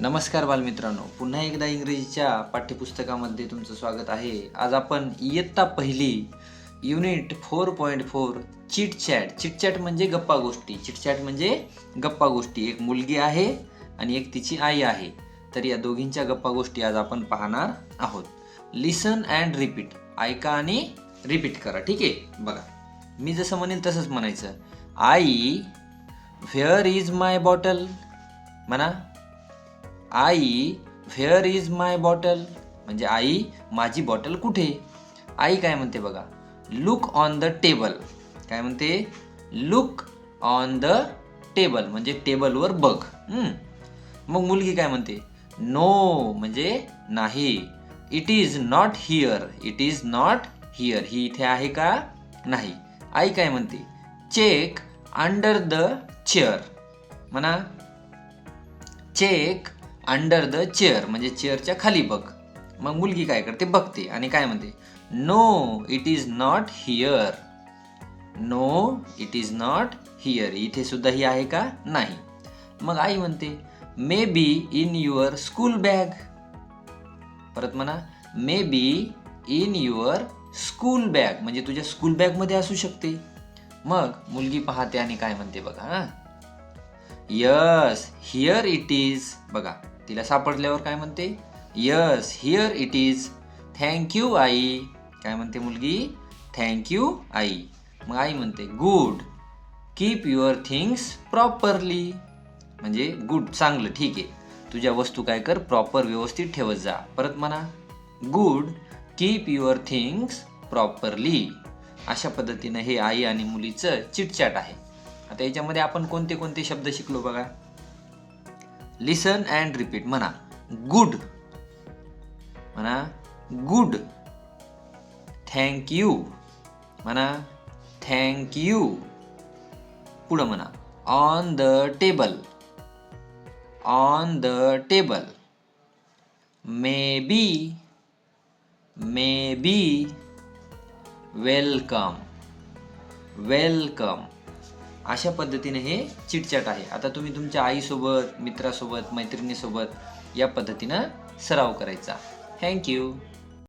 नमस्कार बालमित्रांनो. पुन्हा एकदा इंग्रजीच्या पाठ्यपुस्तकामध्ये तुमचं स्वागत आहे. आज आपण इयत्ता पहिली unit four point four chit chat chit chat म्हणजे गप्पा गोष्टी. चिटचॅट म्हणजे गप्पा गोष्टी. एक मुलगी आहे आणि एक तिची आई आहे. तर या दोघींच्या गप्पा गोष्टी आज आपण पाहणार आहोत. लिसन अँड रिपीट ऐका आणि रिपीट करा. ठीक आहे? बघा. मी जसं म्हणेन तसंच म्हणायचं. आई व्हेअर इज माय बॉटल म्हणा. आई व्हेअर इज माय बॉटल म्हणजे आई माझी बॉटल कुठे? आई काय म्हणते बघा? लुक ऑन द टेबल काय म्हणते? लुक ऑन द टेबल म्हणजे टेबलवर बघ. मग मुलगी काय म्हणते? नो म्हणजे नाही. It is not here it is not here ही इथे आहे का? नाही. आई काय म्हणते? चेक अंडर द चेअर म्हणा. चेक अंडर द चेअर म्हणजे चेअरच्या खाली बघ. मग मुलगी काय करते? बघते आणि काय म्हणते? No it is not here no it is not here इथे सुद्धा ही आहे का? नाही. मग आई म्हणते may be in your school bag परत म्हणा may be in your school bag म्हणजे तुझ्या स्कूल बॅगमध्ये असू शकते. मग मुलगी पाहते आणि काय म्हणते बघा हा? यस हिअर इट इज बघा तिला सापडल्यावर काय म्हणते? Yes here it is thank you आई. काय म्हणते मुलगी? थँक्यू आई. मग आई म्हणते good keep your things properly म्हणजे गुड चांगलं ठीक आहे. तुझ्या वस्तू काय कर? प्रॉपर व्यवस्थित ठेवत जा. परत म्हणा good keep your things properly अशा पद्धतीनं हे आई आणि मुलीचं चिटचाट आहे. आता याच्यामध्ये आपण कोणते कोणते शब्द शिकलो बघा. लिसन अँड रिपीट म्हणा गुड म्हणा गुड थँक यू म्हणा थँक यू पुढं म्हणा on the table on the table may be may be welcome welcome अशा पद्धतीने हे चिटचाट आहे. आता तुम्ही तुमच्या आईसोबत मित्रासोबत मैत्रिणीसोबत या पद्धतीनं सराव करायचा. थँक्यू